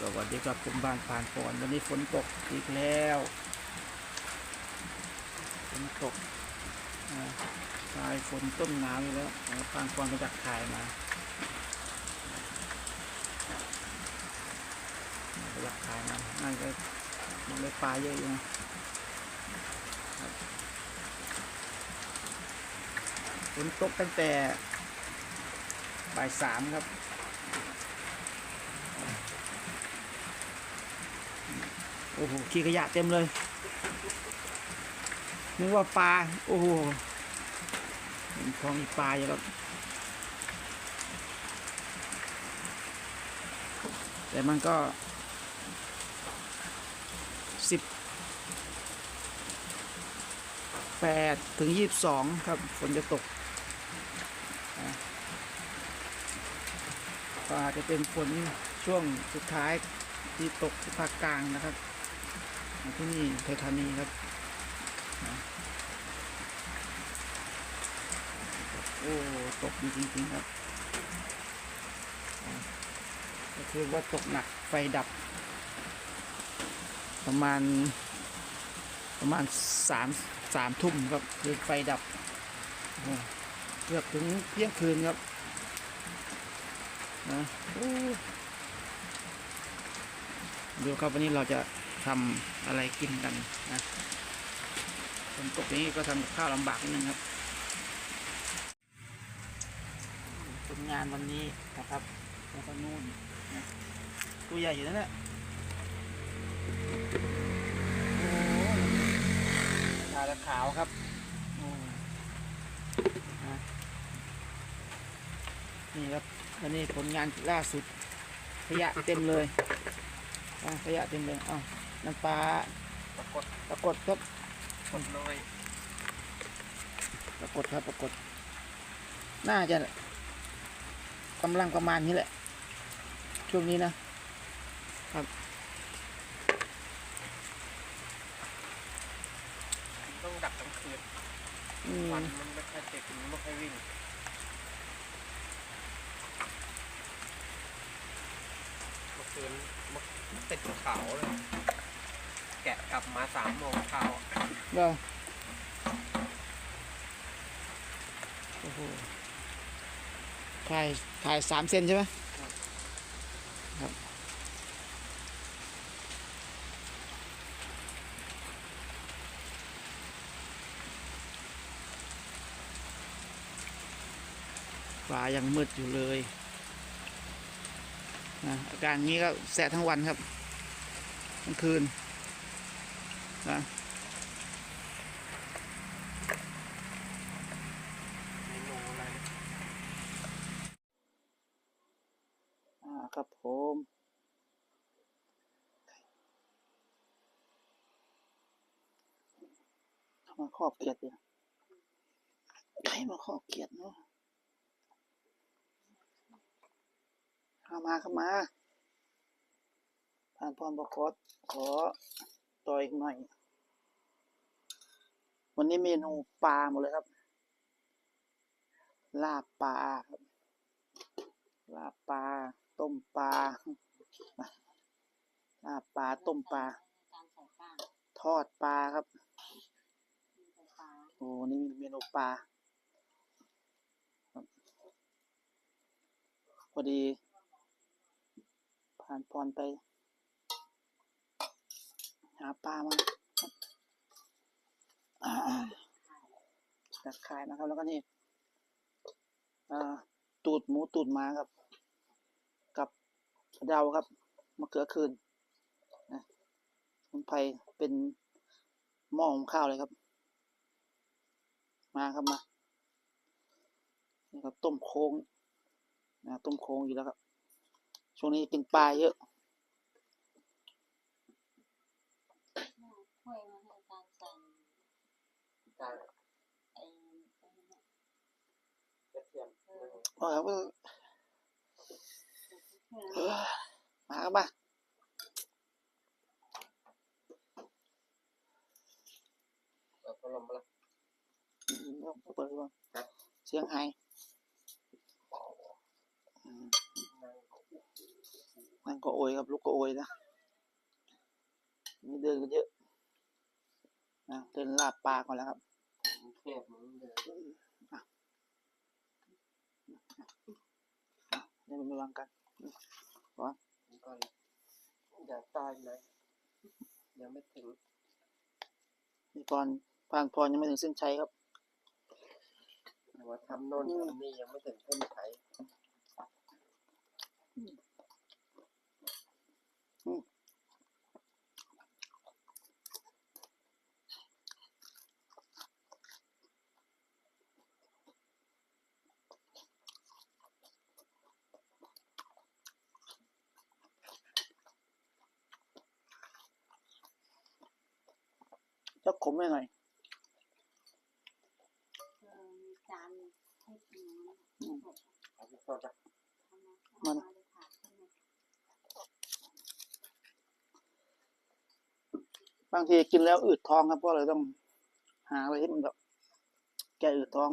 สวัสดีครับผมบ้านผ่านก่อนวันนี้ฝนตกอีกแล้วฝนตกอ่ายฝนต้นหนาวอยู่แล้วเอาผ่านก่อนมาจากถ่ายมามาจากถ่ายมานั่นก็มันเลยปลาเยอะอยู่นะฝนตกตั้งแต่บ่ายสามครับ โอ้โหขี้ขยะเต็มเลย นึกว่าปลา โอ้โหเห็นของมีปลาอยู่ครับแต่มันก็สิบแปดถึงยี่สิบสองครับฝนจะตกอะก็อาจจะเป็นฝนช่วงสุดท้ายที่ตกภาคกลางนะครับ ที่นี่ไทยธานีครับโอ้ตกจริงๆครับก็คือว่าตกหนักไฟดับ ประมาณ ประมาณสามสามทุ่มครับคือไฟดับเกือบถึงเที่ยงคืนครับนะดูครับวันนี้เราจะ ทำอะไรกินกันนะฝนตกนี้ก็ทำกับข้าวลำบากนิดนึงครับผลงานวันนี้นะครับแล้วก็นู่นนะตัวใหญ่อยู่นั่นแหละโอ้ตาละขาวครับโอ้นะนี่ครับอันนี้ผลงานล่าสุดขยะเต็มเลยขยะเต็มเลยอ้าว น้ำปลาปรากฏปรากฏครับคนน้อยปรากฏครับปรากฏ น่าจะกำลังประมาณนี้แหละ ช่วงนี้นะต้องดักกลางคืนอืมวันมันไม่ค่อยติดมันไม่ค่อยวิ่งเมื่อคืนมันติดเขาเลย แกะกลับมาสามโมงเช้าก็โอ้โหถ่ายถ่ายสามเซนใช่ไหมครับฟ้ายังมืดอยู่เลยนะอาการนี้ก็แสะทั้งวันครับ ทั้งคืน นะเมนูอะไรอ่าครับผมมาครอบเกียรติเนี่ยใครมาครอบเกียรติเนาะเข้ามาเข้ามาผ่านพรบกอขอ ต่ออีกหน่อย วันนี้เมนูปลาหมดเลยครับ ลาบปลาครับ ลาบปลา ต้มปลา ลาบปลา ต้มปลา ทอดปลาครับ โอ้นี่เมนูปลา พอดีผ่านพรไปาปลามาตักขายนะครับ แล้วก็นี่อ่าตูดหมูตูดม้าครับ กับเดาครับมะเขือคืนนะสมุนไพรเป็นหม้อหุงข้าวเลยครับ มาครับมานี่ครับต้มโค้งนะต้มโค้งอยู่แล้วครับ ช่วงนี้กินปลาเยอะ ถ้วยมาให้การใส่ จาน ไอ้ไอ้เนี่ย กระเทียม เออเอาครับถ้วยเออมาครับมาเปิดพัดลมมาแล้วอืมเอาเปิดดูก่อนครับเสียงหายอืมนั่งนั่นก็โอยครับลูกก็โอยนะนี่เดินกันเยอะนะเดินลาดปลาก่อนแล้วครับกรุงเทพมึงเดิน อะเดี๋ยวมันไม่วางกันมันก็เลยอย่าตายไหนยังไม่ถึงนี่ก่อนผ่านพรยังไม่ถึงเส้นชัยครับแต่ว่าทำโน่นทำนี่ยังไม่ถึงเส้นชัยจ มไปหน่อยจานให้กินมเอาไปสดอะทำมามันบางทีกินแล้วอืดท้องครับก็เลยต้องหาอะไรที่มันแบบแก้อืดท้อง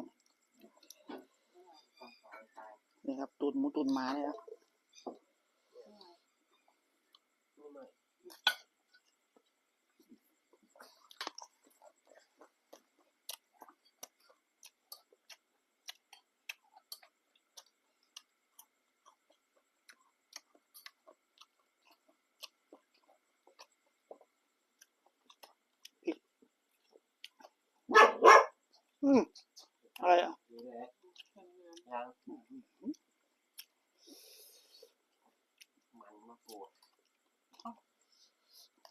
นี่ครับตูนหมูตูนหมาเนี่ยนะนี่หน่อย อืมอะไรอะ นี่เลย เป็นเงิน ยังมันมะกรูด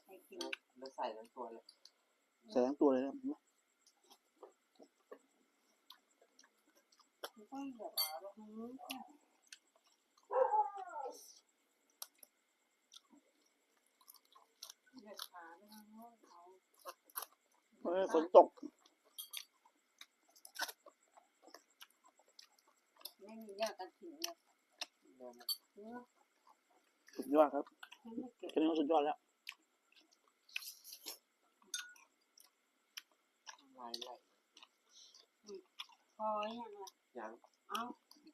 ให้กิน แล้วแล้วใส่ทั้งตัวเลย ใส่ทั้งตัวเลยนะ ไม่ต้องเหยียบเอาแล้วหือเหยียบขาไปทางโน้นเอา เออฝนตก ไม่มี ยอดกระถิ่นเลยเดินมาเนื้อสุดยอดครับไม่เก็บแค่นี้ก็สุดยอดแล้วลายไหลพอยังไงยังเอา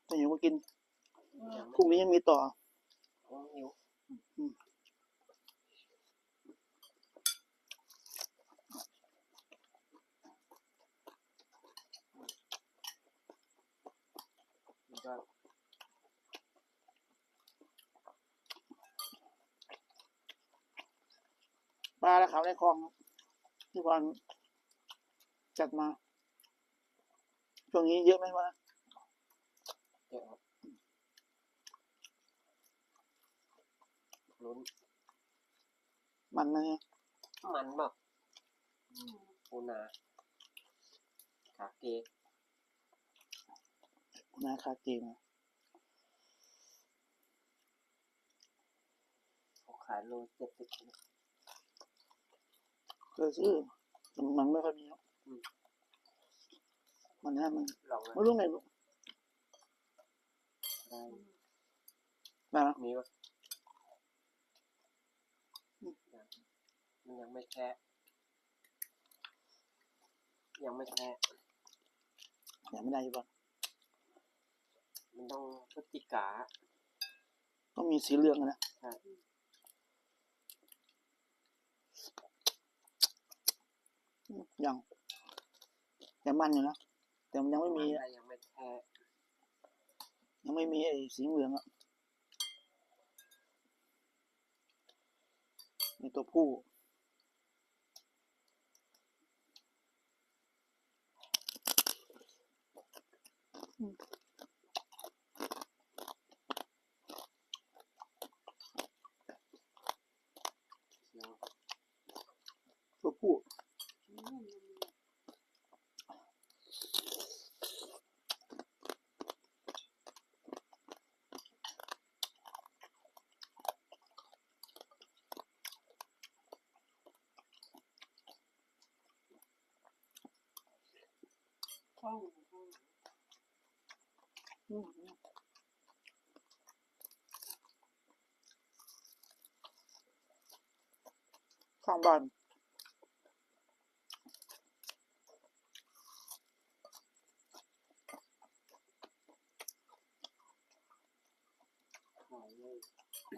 ไม่หิวก็กินเออยังพรุ่งนี้ยังมีต่อโอ้หิว อืม ปลาและเขาในคลองครับที่วันจัดมาช่วงนี้เยอะไหมวะเดี๋ยวลุ้นมันนะเนี่ยมันแบบอืมปูนาขาเกนาคาจีมาเขาขายโลเจ็ดสิบ ก็ซื้อแต่มันไม่ค่อยมีหรอกมันนะมันลองนะไม่รู้ไงลูกได้มาแล้วมีวะยังมันยังไม่แท้ยังไม่แท้ยังไม่ได้อยู่บ้างมันต้องพฤศจิกา ต้องมีสีเหลืองอะนะ ใช่ อืม ยังยังมันอยู่นะแต่มันยังไม่มีอะไรยังไม่แท้ยังไม่มีไอ้สีเหลืองอะในตัวผู้เเอ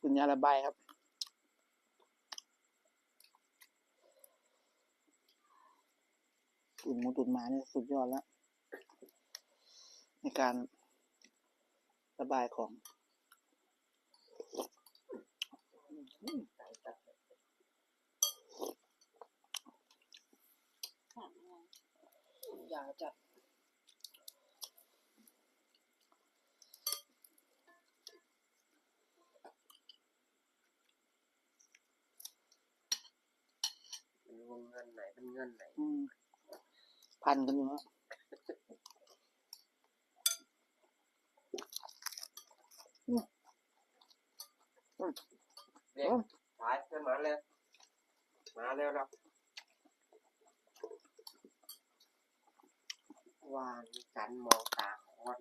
คุณยาระบายครับตุ่นมตุ่นมาเนี่ยสุดยอดแล้ว ในการระบายของสั่งอะไรยาจัดเป็นวงเงินไหนเป็นเงินไหนอืมพันกันอยู่ฮะ เด็กสายขึ้นมาเลยมาเร็วครับวางจันทร์มองตาคน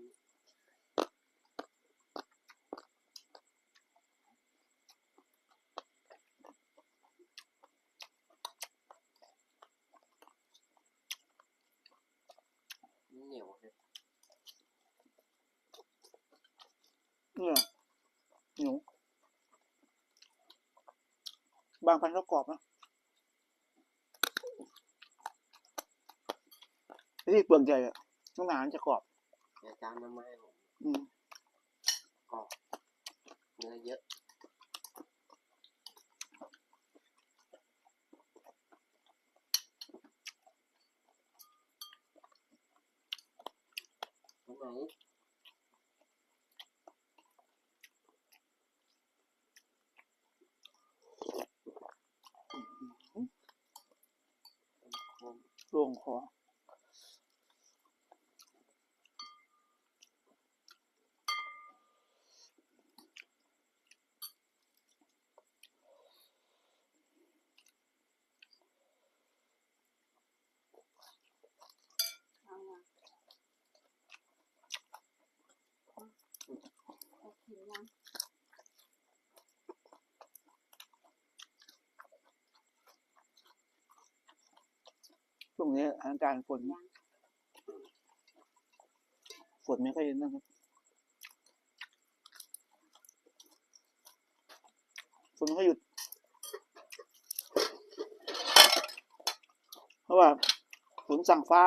เหนียวเลย เนี่ยหนู บางพันธุ์ก็กรอบนะที่เปลือกใหญ่อะน้องหนานจะกรอบเดี๋ยวจานมาไม่ให้ผมอืมกรอบเนื้อเยอะตรงไหน ค มโล่งคอ เอาอะเอากินยัง ช่วง นี้อาการฝนฝนไม่ค่อยนั่นครับฝนไม่ค่อยหยุด เพราะว่าฝนสั่งฟ้า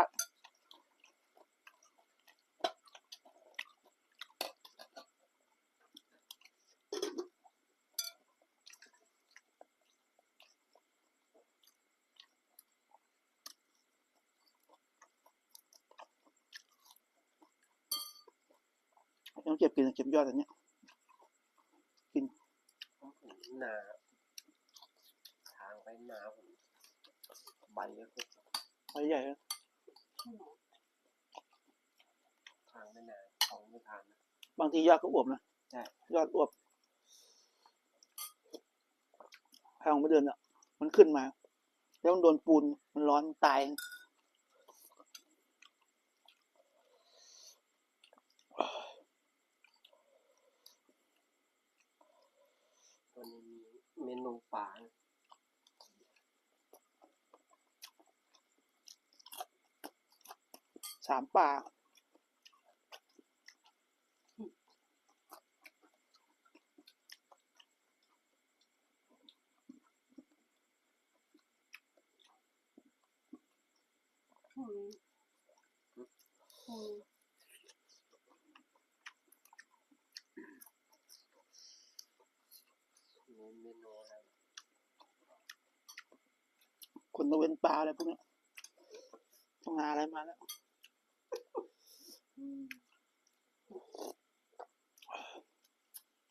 ต้องเก็บกินเก็บยอดอันเนี้ยหนาทางไปหนาผมใบก็คือใบใหญ่นะใช่ไหมทางไม่หนาของไม่ทานนะบางทียอดก็อวบนะใช่ยอดอวบแพงไม่เดือนอะ มันขึ้นมา แล้วมันโดนปูนมันร้อนตาย ตัวนี้มี เมนูงฝาสามปากอืมอืมเมนูอะไร ค นตะเวนปลาอะไรพวกเนี้ยต้องหาอะไรมาแล้ว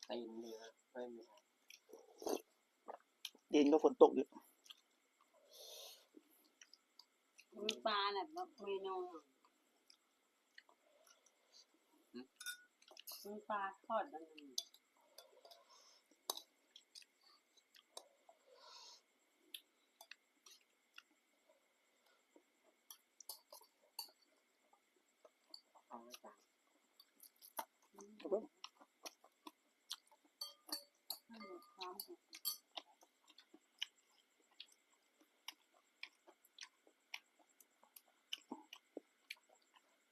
ตีนเนื้อไม่มีเย็นก็ฝนตกอยู่มีปลาแบบว่าเมนูอะมีปลาทอดอันนึง เอาไว้จาน ครับผมให้หมดความสุข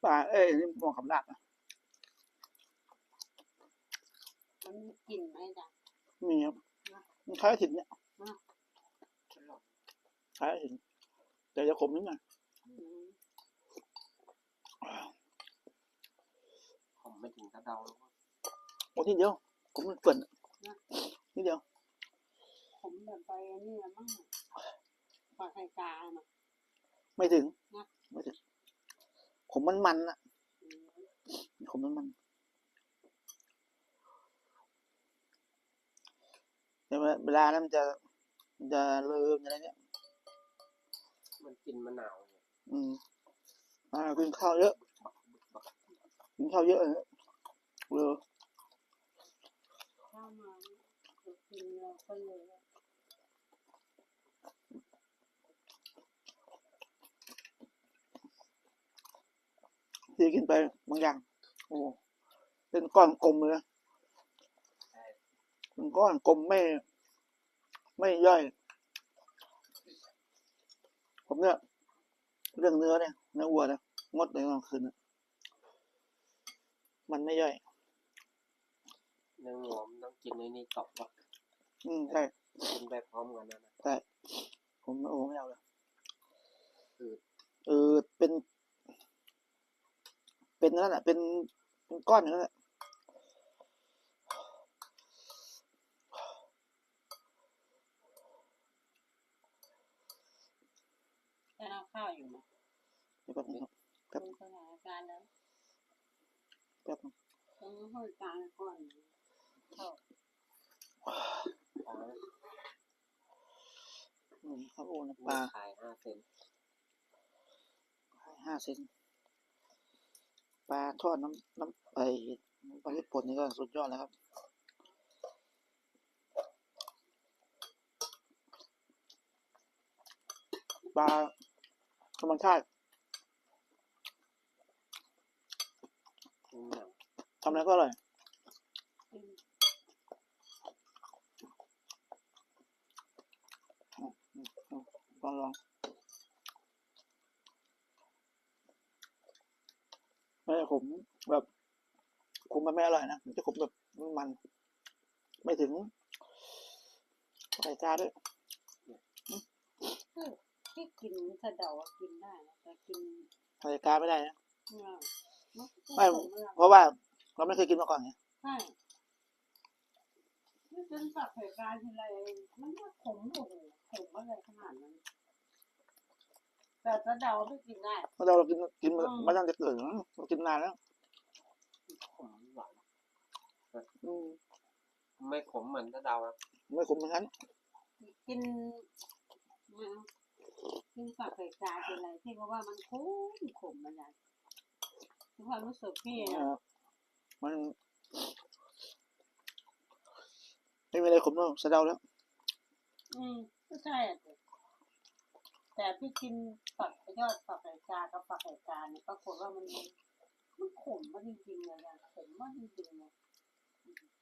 ปลาเอ้ยนี่มองคำลาบนะมันมีกลิ่นไหมจ๊ะมมีครับมันคล้ายถิ่นเนี่ยเป็นหรอกคล้ายถิ่นแต่จะขมนิดหน่อยอืมผมไม่ถึงกระเดาหรอก โอ้ทีเดียวขมมันเปิ่นนิดเดียว ผมแบบไปอันนี่ละมั่งปากไก่กาน่ะ ไม่ถึงนะไม่ถึงขมมันมันๆอะอืมขมมันมันแต่ว่าเวลานั้นมันจะมันจะเลิมอะไรเนี่ยมันกินมะนาวเนี่ยอืมอ่ากินข้าวเยอะบักบึกบักกินข้าวเยอะเลยเลอ ข้าวมาเรา กินเลยที่กินไปบางอย่าง โอ้เป็นก้อนกลมเลยนะเป็นก้อนกลมไม่ ไม่ย่อย ผมเนี่ย เรื่องเนื้อเนี่ยเนื้อวัวเนี่ยงดเลยกลางคืนนะมันไม่ย่อยเนื้องัวมันต้องกินในนี่ตอบว่า อืมใช่กินไปพร้อมกันนะนะใช่ผมโอ้ไม่เอาเลยอืดเออเป็น เป็นนั่นแหละเป็นเป็นก้อนอย่างนั้นแหละแต่เราข้าวอยู่นะเดี๋ยวแป๊บนึงครับดูสถานการณ์แล้วแป๊บนึงต้องให้การก่อนเข้า อ๋ออืมครับโอ้น้ำปปลาลาขายห้าเซนห้าเซนปลาทอดน้ำน้ำไอปลาญี่ปุ่นนี่ก็สุดยอดแล้วครับปลาธรรมชาติกินหนังทำอะไรก็อร่อย กิน ลองลองไม่ได้ขมแบบขมมันไม่อร่อยนะมันจะขมแบบมัน ไม่ถึงใส่จาด้วยเออที่กินสะเดาอะกินได้นะแต่กินใส่กาไม่ได้นะเนี่ยมันไม่ขมเลยเพราะว่าเราไม่เคยกินมาก่อนไงใช่ นี่เป็นสับเหตุการณ์ทีไรมันก็ขมโอ้โหขมอะไรขนาดนั้น แต่สะเดาไม่กินได้เพราะเราเรากินกินมาอืมมาตั้งแต่เกิดแล้วเรากินนานแล้วขมหวานอืมไม่ขมเหมือนกระเดานะไม่ขมเหมือนกันกินไม่เอากินฝักไก่กาเป็นอะไรที่เพราะว่ามันขมขมมันอย่างทุกความรู้สึกพี่เอนะอมัน ไม่มีอะไรขมหรอกสะเดาแล้ว อืมก็ใช่อะสิแต่พี่กินฝักยอดฝักไก่กากับฝักไก่กาเนี่ยปรากฏว่ามันมันขมมากจริงๆเลยอะขมมากจริงๆเลย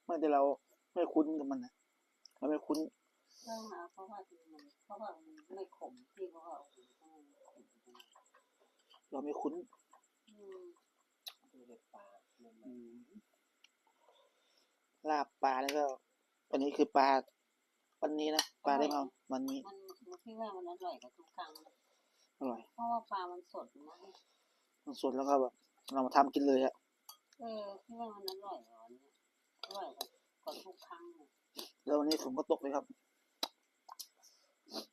ไม่แต่เราไม่คุ้นกับมันนะเราไม่คุ้นเรื่องมาเพราะว่าจริงมันเพราะว่ามันไม่ขมที่เพราะว่าโอ้โหทำไมมันขมจังเราไม่คุ้นอืมดูเด็ดปลามันอืมลาบปลาแล้วก็ อันนี้คือปลาวันนี้นะปลาได้มาวันนี้มันมันพี่ว่ามันอร่อยกว่าทุกครั้งนะอร่อย เพราะว่าปลามันสดนะมันสดแล้วก็แบบเรามาทำกินเลยอะเออพี่ว่ามันอร่อยกว่าอันเนี่ยอร่อยกว่ากว่าทุกครั้งเลยแล้ววันนี้ฝนก็ตกเลยครับ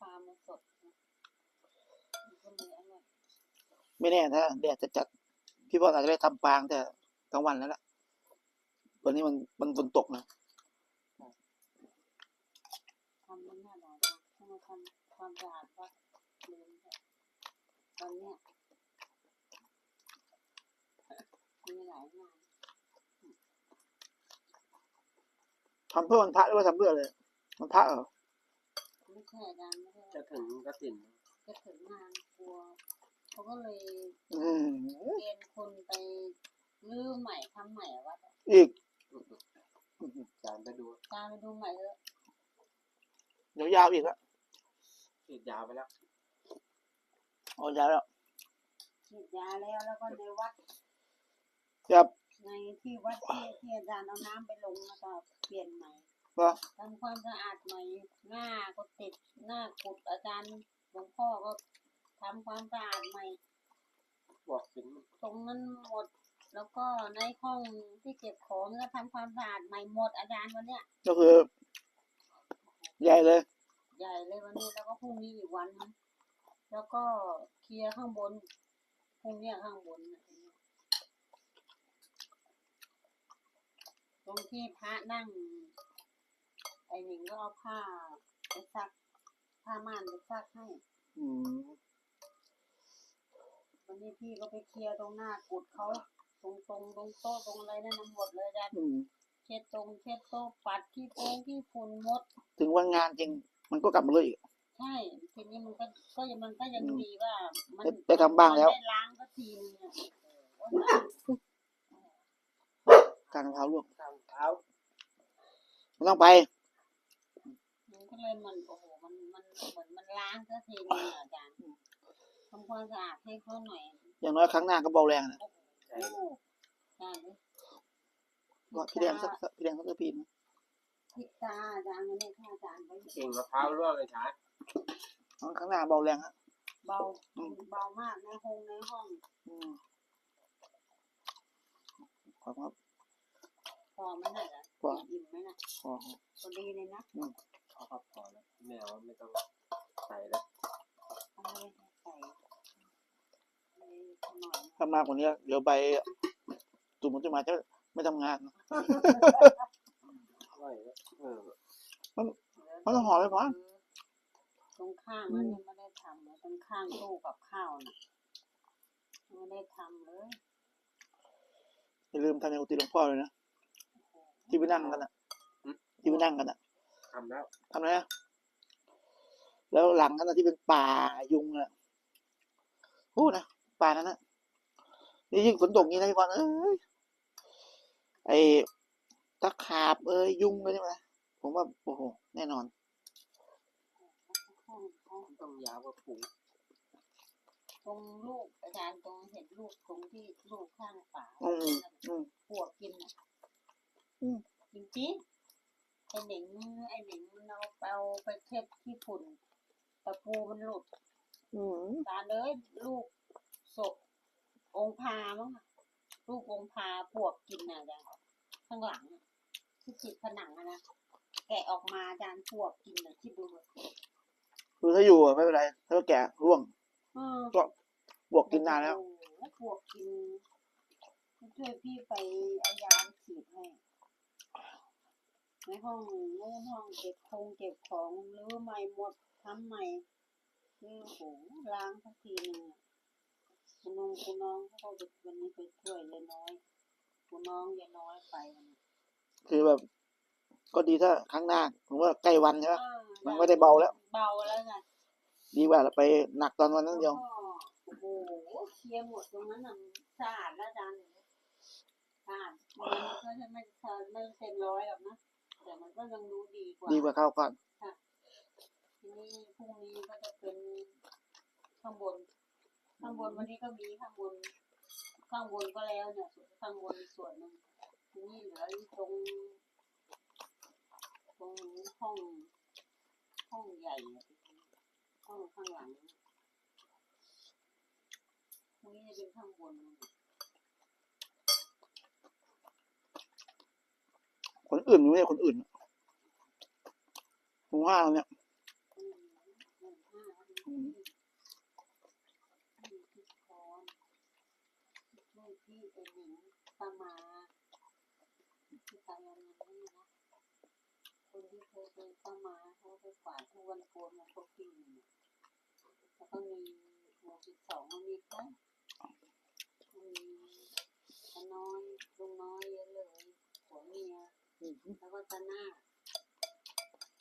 ปลามันสดนะมันก็เลยอร่อยไม่แน่ถ้าแดดจะจัดพี่บอลอาจจะได้ทำปลาตั้งแต่กลางวันแล้วล่ะวันนี้มันมันฝนตกนะ ทำมันน่ารักนะถ้ามาทำความสะอาดวัดลืมไปตอนเนี้ยมีหลายงานทำเพื่อวันพระหรือว่าทำเพื่ออะไรวันพระเหรอไม่ใช่อาจารย์ไม่ได้จะถึงกระตินจะถึงงานกลัวเขาก็เลยอืมเกณฑ์คนไปรื้อใหม่ทำใหม่อะวัดอะอีกจานไปดูตามไปดูใหม่เถอะเดี๋ยวยาวอีกละ อีกยาวไปแล้วเอายาวแล้วฉีดยาแล้วแล้วก็ในวัดครับในที่วัดที่ที่อาจารย์เอาน้ำไปลงแล้วก็เปลี่ยนใหม่ไปก็ทำความสะอาดใหม่หน้าก็ติดหน้าขุดอาจารย์หลวงพ่อก็ทำความสะอาดใหม่บอกสินตรงนั้นหมดแล้วก็ในห้องที่เก็บของก็ทำความสะอาดใหม่หมดอาจารย์วันเนี้ยก็คือใหญ่เลย ใหญ่เลยวันนี้แล้วก็พรุ่งนี้อีกวันนึงแล้วก็เคลียร์ข้างบนพรุ่งเนี้ยข้างบนน่ะตรงที่พระนั่ง ไอ้หนิงก็เอาผ้าไปซัก ผ้าม่านไปซักให้อืมวันนี้พี่ก็ไปเคลียร์ตรงหน้ากุดเขาตรงตรงตรงโต๊ะตรงอะไรนั่นนะหมดเลยอาจารย์อืมเช็ดตรงเช็ดโต๊ะปัดที่โป้งที่ฝุ่นหมด ถึงวันงานจริง มันก็กลับมาเลยอีก ใช่ทีนี้มันก็ก็ยังมันก็ยังอืมดีว่า มันได้ได้ทำบ้างแล้ว มันได้ล้างก็ทีนึงอะการมะพร้าวลวกข้างเท้าไม่ต้องไป มันก็เลยมันโอ้โหมันมันเหมือนมันล้างก็ทีนึงอะอาจารย์ทำความสะอาดให้เขาหน่อยอย่างน้อยครั้งหน้าก็เบาแรงนะโอ้โหใช่เลยว่าพี่แดงสักสักพี่แดงสักกระพีนะ พิตาอาจารย์วันนี้ถ้าอาจารย์ไปกิ่งมะพร้าวร่วงเลยช้าครั้งหน้าเบาแรงฮะเบาเบามากในห้องในห้องอืมขอบครับพอไหมน่ะล่ะพออิ่มไหมน่ะขอพอดีเลยนะเอาครับพอแล้วไม่เอาไม่ต้องใส่แล้วเอาเลยใส่เลยหน่อยถ้ามากกว่านี้เดี๋ยวใบตุ่มมันจะมาจะไม่ทำงาน อร่อยแล้วเออเพราะต้องห่อไว้ก่อนตรงข้างนั้นยังไม่ได้ทำเลยตรงข้างตู้กับข้าวน่ะไม่ได้ทำเลยอย่าลืมทำในกุฏิหลวงพ่อเลยนะที่ไปนั่งกันอะที่ไปนั่งกันอะทำแล้วทำอะไรนะแล้วหลังนั้นนะที่เป็นป่ายุงอะโอ้นะป่านั้นนะนี่ยิ่งฝนตกนี้นะพี่พรเอ้ยไอ้ ตะขาบเอ้ยยุงเลยใช่ไหมผมว่าโอ้โหแน่นอนห้องห้องต้องยาวกว่าปุ๋ยตรงลูกอาจารย์ตรงเห็นลูกตรงที่ลูกข้างฝาอืมอืมปวกกินอะอืมจริงๆไอเหน่งไอเหน่งมันเอาเอาไปเช็ดที่ฝุ่นตะปูมันหลุดอืมตาเลยลูกศพองค์พามั้งอะลูกองค์พาปวกกินน่ะอาจารย์ข้างหลัง อะที่ติดผนังอะนะแกะออกมาอาจารย์ปวกกินน่ะที่ดูอะคือถ้าอยู่อะไม่เป็นไร ถ้าแก่ร่วงเออก็บวกกินนานแล้ว โอ้โหปวกกินช่วยพี่ไปเอายาฉีดให้ในห้องนู้นห้องเก็บคงเก็บของหรือใหม่หมดทำใหม่คือโอ้โหล้างสักทีหนึงอะคุณน้องคุณน้องเขาก็วันนี้ไปช่วยยายน้อย คุณน้องยายน้อยไปวันนี้ คือแบบ ก็ดีถ้าครั้งหน้าผมว่าใกล้วันใช่ไหมอ่ามันไม่ได้เบาแล้ว เบาแล้วไงดีกว่าเราไปหนักตอนวันนั้นเดียวแล้วก็โอ้โหเคลียร์หมดตรงนั้นน่ะสะอาดแล้วอาจารย์สะอาดมันก็จะไม่เชิญไม่เต็มร้อยหรอกนะแต่มันก็ยังดูดีกว่าดีกว่าข้าวก่อนทีนี้พรุ่งนี้ก็จะเป็นข้างบน ข้างบนวันนี้ก็มีข้างบน ข้างบนก็แล้วเนี่ยส่วนข้างบนอีกส่วนหนึ่ง ทีเหลืออยู่ตรง ตรงห้อง ห้องใหญ่อะห้องข้างหลังตรงนี้จะเป็นข้างบนคนอื่นไม่ใช่คนอื่นผมว่เนี่ยอืมหนึ่งห้าอืมมีพี่ยพี่ไอ้หนิงป้ามา ตายยังไม่นะคนที่เคยเป็นป้ามาเขาไปฝานทุกวันโกนมาทุกปีเนี่ยแล้วก็มีหมู่สิบสองมันมีแค่มีตาน้อยลุงน้อยเยอะเลยผัวเมียแล้วก็ตาหน้า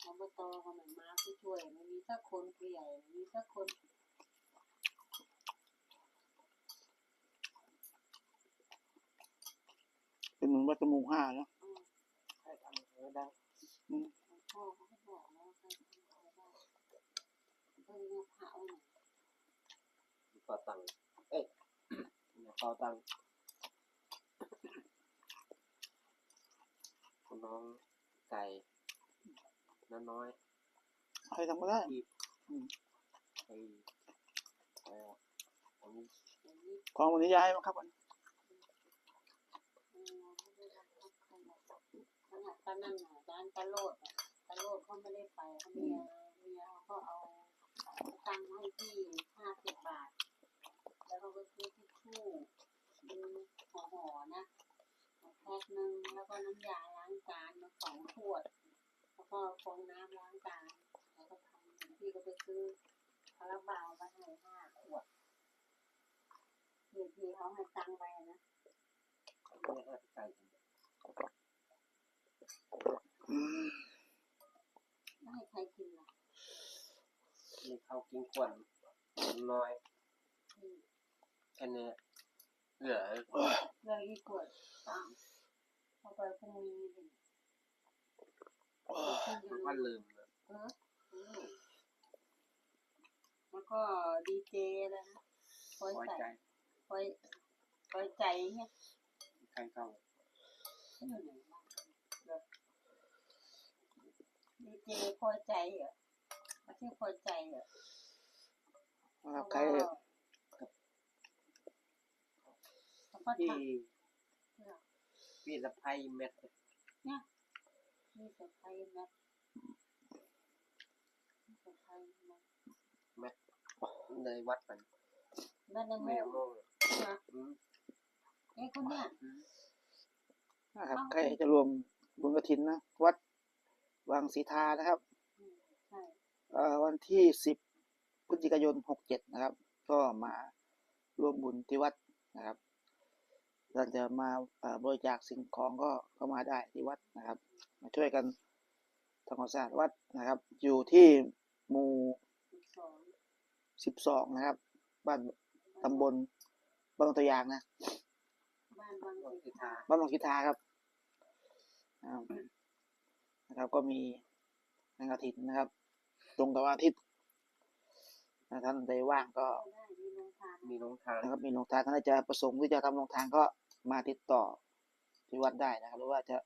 อบตก็เหมือนมาผู้ช่วยไม่มีสักคนผู้ใหญ่มีสักคนเป็นเหมือนวัดจมูกห้าแล้วใครทำเออได้หลวงพ่อเขาก็บอกแล้วใครทำอะไรได้ก็เรียกพระว่าหน่อยเป่าตังค์เอ้ยเนี่ยเป่าตังค์คุณน้องไก่น้อยใครทำก็ได้ๆที่ไอ้ไอ้อันนี้อย่างนี้ของวันนี้ย้ายมาครับวันนี้ เออไม่ได้ทำขนาด ขนาดตอนนั้นน่ะร้านตะโลดอะตะโลดเขาไม่ได้ไปเขาเมียเมียเขาก็เอาตังค์ให้ที่ห้าสิบบาท แล้วเขาก็ซื้อทิชชู่เป็นห่อๆนะแพ็คหนึ่งแล้วก็น้ำยาล้างจานมาสองขวด แล้วก็ฟองน้ำล้างจานแล้วก็ทำพี่ก็ไปซื้อคาราบาวมาให้ห้าขวดพี่พี่เขาให้ตังค์ไปนะ ไม่ได้ใส่กันอืม ไม่ให้ใครกินล่ะมีข้าวกินขวดน้อยอืมแค่นี้เหลือโอ้ยเรื่องอีกขวดสามเอาไปพรุ่งนี้ดิโอ้ยมันก็ลืมนะเอออืมแล้วก็ดีเจแล้วนะคอยไว้ใส่ใจคอยคอยใจเนี่ยใครเข้า อยู่ไหนบ้างเดี๋ยว ดีเจพอใจเหรอไม่ใช่พอใจเหรอนะครับใครแล้วก็พี่ทำเนี่ยพี่สะพายเม็ดมีสะพายแม็กมีสะพายแม็กในวัดมันนั่นในไม่โม่เอาโม่นะอืมไอ้คนเนี้ยอืมนะครับใครจะรวมบุญกระถินนะ วัด วังศรีทานะครับอืมใช่เอ่อวันที่สิบพฤศจิกายนหกเจ็ดนะครับ ก็มาร่วมบุญที่วัดนะครับเราจะมาเอ่อบริจาคสิ่งของก็เข้ามาได้ที่วัดนะครับ มาช่วยกันทำความสะอาดวัดนะครับ อยู่ที่หมู่สิบสองสิบสองนะครับ บ้านตำบลบางตัวอย่างนะ บ้านบางวังสีสิทาทาบ้านบางคิทาครับอ่า นะครับ ก็มีงานกฐินนะครับ ตรงกับวันอาทิตย์นะท่านใดว่างก็ได้มีโรงทานมีโรงทานนะครับมีโรงทานท่านใดจะประสงค์ที่จะทำโรงทานก็มาติดต่อที่วัดได้นะครับ หรือว่าจะ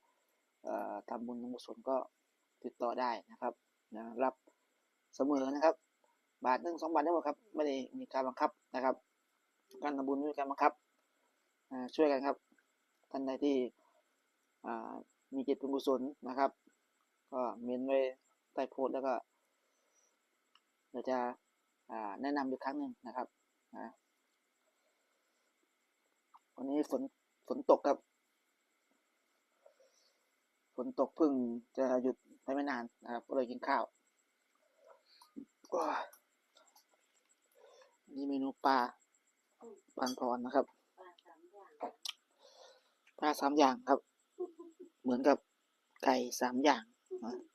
เอ่อทำบุญทำกุศลก็ติดต่อได้นะครับนะรับเสมอนะครับ บาทหนึ่งสองบาทได้หมดครับ ไม่ได้มีการบังคับนะครับ การทำบุญไม่มีการบังคับอ่าช่วยกันครับท่านใดที่อ่ามีจิตเป็นกุศลนะครับ ก็เมนไว้ใต้โพสแล้วก็เดี๋ยวจะแนะนำอีกครั้งหนึ่งนะครับนะวันนี้ฝนฝนตกครับฝนตกเพิ่งจะหยุดไปไม่นานนะครับก็เลยกินข้าวว้านี่เมนูปลาพันพรนะครับปลาสามอย่างครับ เหมือนกับไก่สามอย่าง นะ